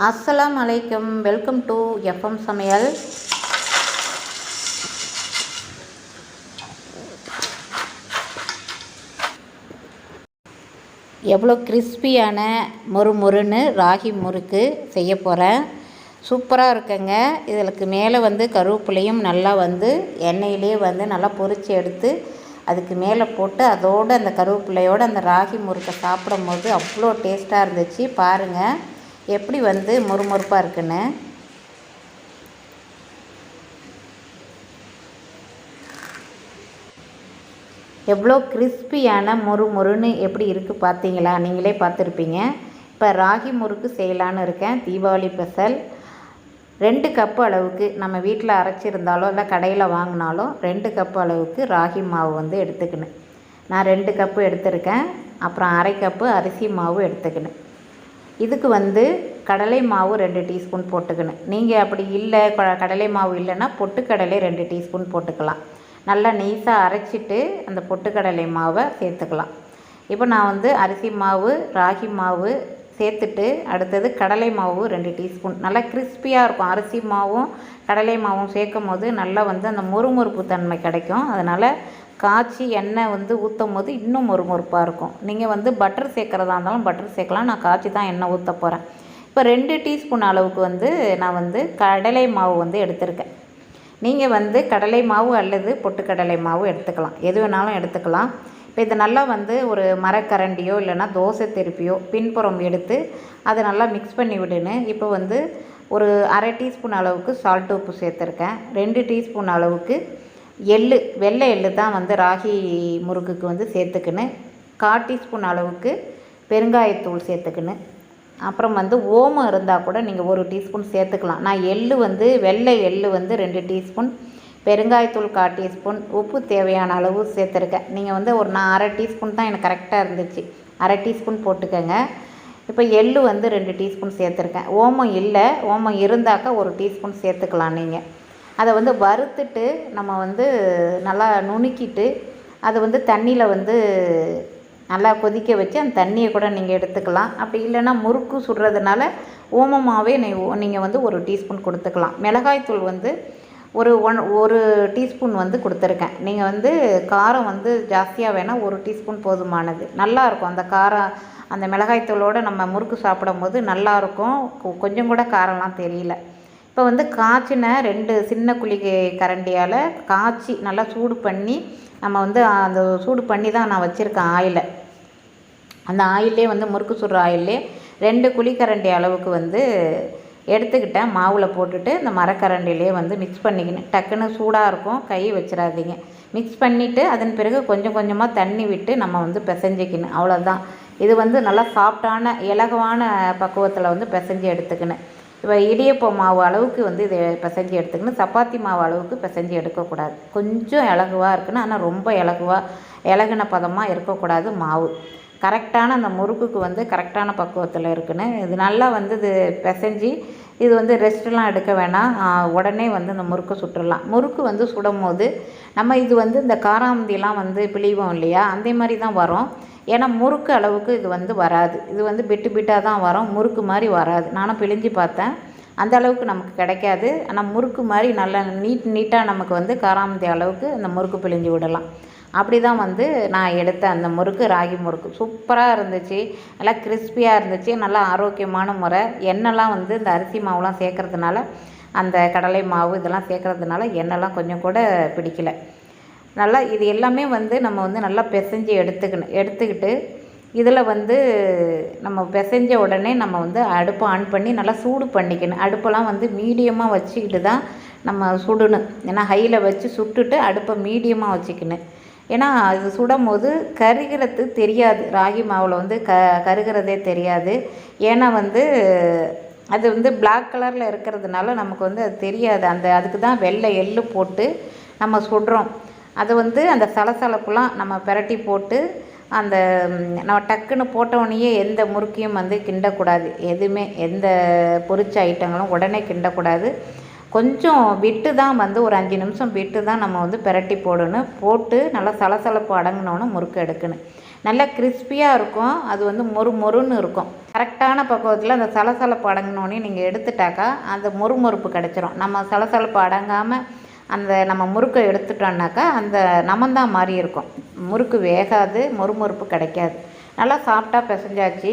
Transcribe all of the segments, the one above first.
அஸ்ஸலாம் அலைக்கும். Welcome to FM சமையல். எவ்வளோ கிறிஸ்பியான மொறு மொறுன்னு ராகி முறுக்கு செய்ய போகிறேன் சூப்பராக இருக்குங்க. இதற்கு மேலே வந்து கருவேப்பிலையும் நல்லா வந்து எண்ணெயிலே வந்து நல்லா பொரித்து எடுத்து அதுக்கு மேலே போட்டு அதோடு அந்த கருவேப்பிலையோடு அந்த ராகி முறுக்கை சாப்பிடும் போது அவ்வளோ டேஸ்ட்டாக இருந்துச்சு. பாருங்கள் எப்படி வந்து மொறுமொறுப்பாக இருக்குன்னு? எவ்வளோ கிறிஸ்பியான மொறு மொறுன்னு எப்படி இருக்குது பார்த்தீங்களா? நீங்களே பார்த்துருப்பீங்க. இப்போ ராகி முறுக்கு செய்யலான்னு இருக்கேன். தீபாவளி பெசல் ரெண்டு கப்பு அளவுக்கு நம்ம வீட்டில் அரைச்சிருந்தாலோ இல்லை கடையில் வாங்கினாலோ ரெண்டு கப்பு அளவுக்கு ராகி மாவு வந்து எடுத்துக்கணும். நான் ரெண்டு கப்பு எடுத்திருக்கேன். அப்புறம் அரை கப்பு அரிசி மாவு எடுத்துக்கணும். இதுக்கு வந்து கடலை மாவு ரெண்டு டீஸ்பூன் போட்டுக்கணும். நீங்கள் அப்படி இல்லை கடலை மாவு இல்லைன்னா பொட்டுக்கடலை ரெண்டு டீஸ்பூன் போட்டுக்கலாம். நல்லா நீசாக அரைச்சிட்டு அந்த பொட்டுக்கடலை மாவை சேர்த்துக்கலாம். இப்போ நான் வந்து அரிசி மாவு ராகி மாவு சேர்த்துட்டு அடுத்தது கடலை மாவு ரெண்டு டீஸ்பூன். நல்லா கிறிஸ்பியாக இருக்கும். அரிசி மாவும் கடலை மாவும் சேர்க்கும் போது நல்லா வந்து அந்த முறுமுறுப்பு தன்மை கிடைக்கும். அதனால் காய்ச்சி எண்ணெய் வந்து ஊற்றும் போது இன்னும் மொறுமொறுப்பாக இருக்கும். நீங்கள் வந்து பட்டர் சேர்க்குறதா இருந்தாலும் பட்டர் சேர்க்கலாம். நான் காய்ச்சி தான் எண்ணெய் ஊற்ற போகிறேன் இப்போ ரெண்டு டீஸ்பூன் அளவுக்கு வந்து நான் வந்து கடலை மாவு வந்து எடுத்திருக்கேன். நீங்கள் வந்து கடலை மாவு அல்லது பொட்டுக்கடலை மாவு எடுத்துக்கலாம். எது வேணாலும் எடுத்துக்கலாம். இப்போ இதை நல்லா வந்து ஒரு மரக்கரண்டியோ இல்லைன்னா தோசை திருப்பியோ பின்புறம் எடுத்து அதை நல்லா மிக்ஸ் பண்ணி விடுன்னு இப்போ வந்து ஒரு அரை டீஸ்பூன் அளவுக்கு சால்ட் உப்பு சேர்த்துருக்கேன். ரெண்டு டீஸ்பூன் அளவுக்கு எள்ளு வெள்ளை எள்ளு தான் வந்து ராகி முறுக்குக்கு வந்து சேர்த்துக்கின்னு கால் டீஸ்பூன் அளவுக்கு பெருங்காயத்தூள் சேர்த்துக்கின்னு. அப்புறம் வந்து ஓமம் இருந்தால் கூட நீங்கள் ஒரு டீஸ்பூன் சேர்த்துக்கலாம். நான் எள்ளு வந்து வெள்ளை எள்ளு வந்து ரெண்டு டீஸ்பூன் பெருங்காயத்தூள் கால் டீஸ்பூன் உப்பு தேவையான அளவு சேர்த்துருக்கேன். நீங்கள் வந்து ஒரு நான் அரை டீஸ்பூன் தான் எனக்கு கரெக்டாக இருந்துச்சு. அரை டீஸ்பூன் போட்டுக்கோங்க. இப்போ எள்ளு வந்து ரெண்டு டீஸ்பூன் சேர்த்துருக்கேன். ஓமம் இல்லை ஓமம் இருந்தாக்கா ஒரு டீஸ்பூன் சேர்த்துக்கலாம் நீங்கள் அதை வந்து வறுத்துட்டு நம்ம வந்து நல்லா நுணுக்கிட்டு அதை வந்து தண்ணியில் வந்து நல்லா கொதிக்க வச்சு அந்த தண்ணியை கூட நீங்கள் எடுத்துக்கலாம். அப்படி இல்லைன்னா முறுக்கு சுடுறதுனால ஓமமாகவே நீ நீங்கள் வந்து ஒரு டீஸ்பூன் கொடுத்துக்கலாம். மிளகாய்த்தூள் வந்து ஒரு ஒன் ஒரு டீஸ்பூன் வந்து கொடுத்துருக்கேன். நீங்கள் வந்து காரம் வந்து ஜாஸ்தியாக வேணால் ஒரு டீஸ்பூன் போதுமானது. நல்லாயிருக்கும் அந்த காரம் அந்த மிளகாய்த்தூளோடு நம்ம முறுக்கு சாப்பிடும்போது நல்லாயிருக்கும் கொஞ்சம் கூட காரம்லாம் தெரியல. இப்போ வந்து காய்ச்சின ரெண்டு சின்ன குழி கரண்டியால் காய்ச்சி நல்லா சூடு பண்ணி நம்ம வந்து அந்த சூடு பண்ணி தான் நான் வச்சுருக்கேன் ஆயிலை. அந்த ஆயிலே வந்து முறுக்கு சுடுற ஆயிலே ரெண்டு குழிக்கரண்டி அளவுக்கு வந்து எடுத்துக்கிட்டேன். மாவில் போட்டுட்டு இந்த மரக்கரண்டிலே வந்து மிக்ஸ் பண்ணிக்கணும். டக்குன்னு சூடாக இருக்கும். கை வச்சிடாதீங்க. மிக்ஸ் பண்ணிவிட்டு அதன் பிறகு கொஞ்சம் கொஞ்சமாக தண்ணி விட்டு நம்ம வந்து பிசைஞ்சிக்கணும். அவ்வளோதான் இது வந்து நல்லா சாஃப்டான இலகுவான பக்குவத்தில் வந்து பிசைஞ்சு எடுத்துக்கணும். இப்போ இடியப்ப மாவு அளவுக்கு வந்து இதை பிசைஞ்சு எடுத்துக்கணும். சப்பாத்தி மாவு அளவுக்கு பிசைஞ்சு எடுக்கக்கூடாது. கொஞ்சம் இலகுவாக இருக்குன்னு ஆனால் ரொம்ப இலகுவாக இலகுன பதமாக இருக்கக்கூடாது மாவு. கரெக்டான அந்த முறுக்குக்கு வந்து கரெக்டான பக்குவத்தில் இருக்குன்னு. இது நல்லா வந்து இது பிசைஞ்சு இது வந்து ரெஸ்ட்லாம் எடுக்க வேணாம். உடனே வந்து இந்த முறுக்கு சுட்டுடலாம் முறுக்கு வந்து சுடும் போது நம்ம இது வந்து இந்த காராமந்திலாம் வந்து பிழிவோம் இல்லையா? அந்த மாதிரி தான் வரும். ஏன்னா முறுக்கு அளவுக்கு இது வந்து வராது. இது வந்து பிட்டு பிட்டாக தான் வரும். முறுக்கு மாதிரி வராது. நானும் பிழிஞ்சு பார்த்தேன். அந்த அளவுக்கு நமக்கு கிடைக்காது. ஆனால் முறுக்கு மாதிரி நல்லா நீட் நீட்டாக நமக்கு வந்து காராமந்தி அளவுக்கு அந்த முறுக்கு பிழிஞ்சு விடலாம். அப்படி தான் வந்து நான் எடுத்த அந்த முறுக்கு ராகி முறுக்கு. சூப்பராக இருந்துச்சு. நல்லா கிறிஸ்பியாக இருந்துச்சு. நல்லா ஆரோக்கியமான முறை. எண்ணெய்லாம் வந்து இந்த அரிசி மாவுலாம் சேர்க்கறதுனால அந்த கடலை மாவு இதெல்லாம் சேர்க்குறதுனால எண்ணெய்லாம் கொஞ்சம் கூட பிடிக்கல. நல்லா இது எல்லாமே வந்து நம்ம வந்து நல்லா பிசைஞ்சு எடுத்துக்கணும். எடுத்துக்கிட்டு இதில் வந்து நம்ம பிசைஞ்ச உடனே நம்ம வந்து அடுப்பை ஆன் பண்ணி நல்லா சூடு பண்ணிக்கணும். அடுப்பெல்லாம் வந்து மீடியமாக வச்சுக்கிட்டு தான் நம்ம சுடணும். ஏன்னா ஹையில் வச்சு சுட்டுட்டு அடுப்பை மீடியமாக வச்சுக்கணும். ஏன்னா அது சுடும் போது கருகிறது தெரியாது. ராகி மாவில் வந்து க கருகிறதே தெரியாது. ஏன்னா வந்து அது வந்து பிளாக் கலரில் இருக்கிறதுனால நமக்கு வந்து அது தெரியாது. அந்த அதுக்கு தான் வெள்ளை எள்ளு போட்டு நம்ம சுடுறோம். அது வந்து அந்த சலசலப்புலாம் நம்ம பிரட்டி போட்டு அந்த நம்ம டக்குன்னு போட்டோடனேயே எந்த முறுக்கையும் வந்து கிண்டக்கூடாது. எதுவுமே எந்த பொரிச்ச ஐட்டங்களும் உடனே கிண்டக்கூடாது. கொஞ்சம் விட்டு தான் வந்து ஒரு அஞ்சு நிமிஷம் விட்டு தான் நம்ம வந்து பிரட்டி போடணும். போட்டு நல்லா சலசலப்பு அடங்கினோன்னு முறுக்கு எடுக்கணும். நல்லா கிறிஸ்பியாக இருக்கும். அது வந்து மொறு மொறுன்னு இருக்கும். கரெக்டான பக்குவத்தில் அந்த சலசலப்பு அடங்கினோடனே நீங்கள் எடுத்துட்டாக்கா அந்த மொறு மொறுப்பு கிடச்சிரும். நம்ம சலசலப்பு அடங்காமல் அந்த நம்ம முறுக்கை எடுத்துட்டோம்னாக்கா அந்த நமந்தான் மாதிரி இருக்கும். முறுக்கு வேகாது மொறுமொறுப்பு கிடைக்காது. நல்லா சாஃப்டாக பிசைஞ்சாச்சு.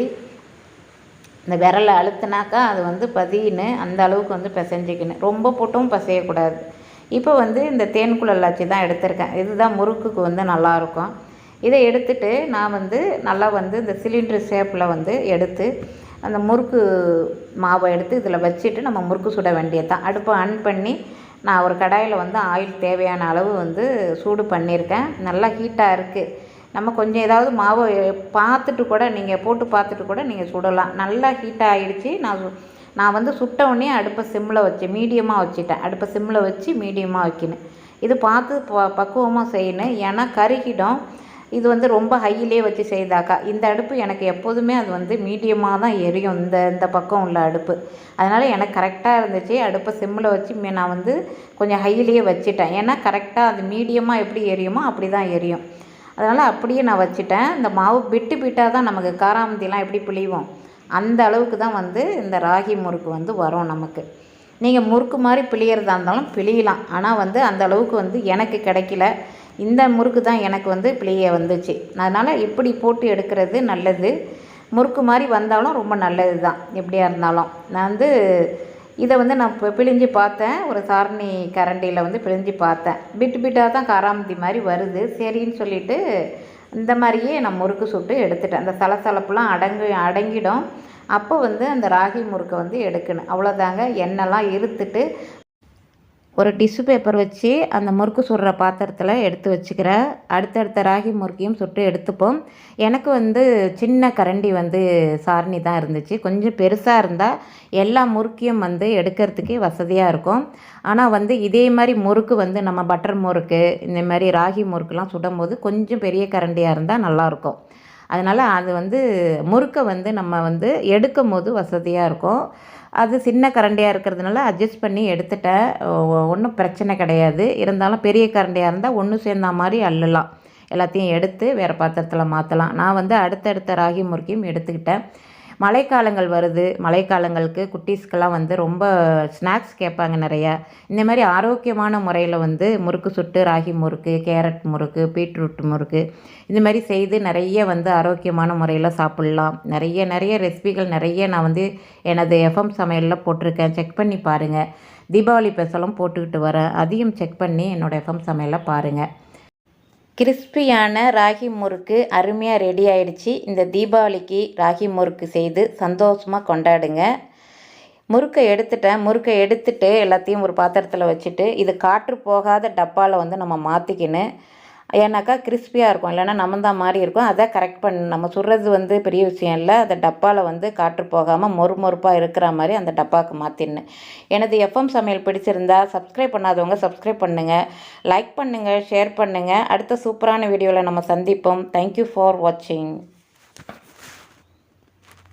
இந்த விரலை அழுத்துனாக்கா அது வந்து பதின்னு அந்த அளவுக்கு வந்து பிசைஞ்சிக்கணும். ரொம்ப போட்டும் பிசையக்கூடாது. இப்போ வந்து இந்த தேன்குழலாச்சி தான் எடுத்திருக்கேன். இதுதான் முறுக்குக்கு வந்து நல்லாயிருக்கும். இதை எடுத்துட்டு நான் வந்து நல்லா வந்து இந்த சிலிண்டர் ஷேப்பில் வந்து எடுத்து அந்த முறுக்கு மாவை எடுத்து இதில் வச்சுட்டு நம்ம முறுக்கு சுட வேண்டியது தான் அடுப்பை ஆன் பண்ணி நான் ஒரு கடாயில் வந்து ஆயில் தேவையான அளவு வந்து சூடு பண்ணியிருக்கேன். நல்லா ஹீட்டாக இருக்குது நம்ம கொஞ்சம் ஏதாவது மாவை பார்த்துட்டு கூட நீங்கள் போட்டு பார்த்துட்டு கூட நீங்கள் சுடலாம். நல்லா ஹீட் ஆகிடுச்சி நான் நான் வந்து சுட்ட உடனே அடுப்பை சிம்மில் வச்சு மீடியமாக வச்சுட்டேன். அடுப்பை சிம்மில் வச்சு மீடியமாக வைக்கணும். இது பார்த்து ப பக்குவமாக செய்யணும். ஏன்னா கருகிடும். இது வந்து ரொம்ப ஹையிலே வச்சு செய்தாக்கா. இந்த அடுப்பு எனக்கு எப்போதுமே அது வந்து மீடியமாக தான் எரியும். இந்த இந்த பக்கம் உள்ள அடுப்பு. அதனால் எனக்கு கரெக்டாக இருந்துச்சு. அடுப்பை சிம்மில் வச்சு நான் வந்து கொஞ்சம் ஹையிலேயே வச்சுட்டேன். ஏன்னா கரெக்டாக அது மீடியமாக எப்படி எரியுமோ அப்படி தான் எரியும். அதனால் அப்படியே நான் வச்சுட்டேன். இந்த மாவு பிட்டு பிட்டாக தான் நமக்கு காராமந்திலாம் எப்படி பிழிவோம்? அந்த அளவுக்கு தான் வந்து இந்த ராகி முறுக்கு வந்து வரும் நமக்கு. நீங்கள் முறுக்கு மாதிரி பிழியறதா இருந்தாலும் பிழியலாம். ஆனால் வந்து அந்த அளவுக்கு வந்து எனக்கு கிடைக்கல. இந்த முறுக்கு தான் எனக்கு வந்து பிழிய வந்துச்சு. அதனால் இப்படி போட்டு எடுக்கிறது நல்லது. முறுக்கு மாதிரி வந்தாலும் ரொம்ப நல்லது தான் எப்படியா இருந்தாலும். நான் வந்து இதை வந்து நான் இப்போ பிழிஞ்சு பார்த்தேன். ஒரு சாரணி கரண்டியில் வந்து பிழிஞ்சு பார்த்தேன். பிட்டு பிட்டாக தான் காராமதி மாதிரி வருது. சரின்னு சொல்லிவிட்டு இந்த மாதிரியே நான் முறுக்கு சுட்டு எடுத்துட்டேன். அந்த சலசலப்புலாம் அடங்கு அடங்கிடும். அப்போ வந்து அந்த ராகி முறுக்கை வந்து எடுக்கணும். அவ்வளோதாங்க எண்ணெய்லாம் இருத்துட்டு ஒரு டிஷ்யூ பேப்பர் வச்சு அந்த முறுக்கு சுடுற பாத்திரத்தில் எடுத்து வச்சுக்கிறேன் அடுத்தடுத்த ராகி முறுக்கையும் சுட்டு எடுத்துப்போம். எனக்கு வந்து சின்ன கரண்டி வந்து சாரணி தான் இருந்துச்சு. கொஞ்சம் பெருசாக இருந்தால் எல்லா முறுக்கையும் வந்து எடுக்கிறதுக்கே வசதியாக இருக்கும். ஆனால் வந்து இதே மாதிரி முறுக்கு வந்து நம்ம பட்டர் முறுக்கு இந்த மாதிரி ராகி முறுக்குலாம் சுடும்போது கொஞ்சம் பெரிய கரண்டியாக இருந்தால் நல்லாயிருக்கும் அதனால் அது வந்து முறுக்கை வந்து நம்ம வந்து எடுக்கும் போது வசதியாக இருக்கும். அது சின்ன கரண்டியாக இருக்கிறதுனால அட்ஜஸ்ட் பண்ணி எடுத்துட்டேன். ஒன்றும் பிரச்சனை கிடையாது. இருந்தாலும் பெரிய கரண்டியாக இருந்தால் ஒன்று சேர்ந்தா மாதிரி அள்ளலாம். எல்லாத்தையும் எடுத்து வேறு பாத்திரத்தில் மாற்றலாம் நான் வந்து அடுத்தடுத்த ராகி முறுக்கியும் எடுத்துக்கிட்டேன். மழைக்காலங்கள் வருது. மழைக்காலங்களுக்கு குட்டீஸ்க்கெல்லாம் வந்து ரொம்ப ஸ்நாக்ஸ் கேட்பாங்க நிறையா. இந்த மாதிரி ஆரோக்கியமான முறையில் வந்து முறுக்கு சுட்டு ராகி முறுக்கு கேரட் முறுக்கு பீட்ரூட் முறுக்கு இந்த மாதிரி செய்து நிறைய வந்து ஆரோக்கியமான முறையில் சாப்பிட்லாம். நிறைய நிறைய ரெசிபிகள் நிறைய நான் வந்து எனது எஃப்எம் சமையலில் போட்டிருக்கேன். செக் பண்ணி பாருங்கள் தீபாவளி பெசலும் போட்டுக்கிட்டு வரேன். அதையும் செக் பண்ணி என்னோடய எஃப்எம் சமையலில் பாருங்கள் கிறிஸ்பியான ராகி முறுக்கு அருமையாக ரெடி ஆயிடுச்சு. இந்த தீபாவளிக்கு ராகி முறுக்கு செய்து சந்தோஷமாக கொண்டாடுங்க. முறுக்கை எடுத்துட்டேன். முறுக்கை எடுத்துட்டு எல்லாத்தையும் ஒரு பாத்திரத்தில் வச்சுட்டு இது காற்று போகாத டப்பாவில் வந்து நம்ம மாற்றிக்கின்னு ஏன்னாக்கா கிறிஸ்பியாக இருக்கும். இல்லைன்னா நமந்தா மாதிரி இருக்கும். அதை கரெக்ட் பண்ண நம்ம சுடுறது வந்து பெரிய விஷயம் இல்லை. அந்த டப்பாவில் வந்து காற்று போகாமல் மொறு மொறுப்பாக இருக்கிற மாதிரி அந்த டப்பாவுக்கு மாற்றிடணும் எனது எஃப்எம் சமையல் பிடிச்சிருந்தா சப்ஸ்கிரைப் பண்ணாதவங்க சப்ஸ்கிரைப் பண்ணுங்கள் லைக் பண்ணுங்கள் ஷேர் பண்ணுங்கள் அடுத்த சூப்பரான வீடியோவில் நம்ம சந்திப்போம். தேங்க்யூ ஃபார் வாட்சிங்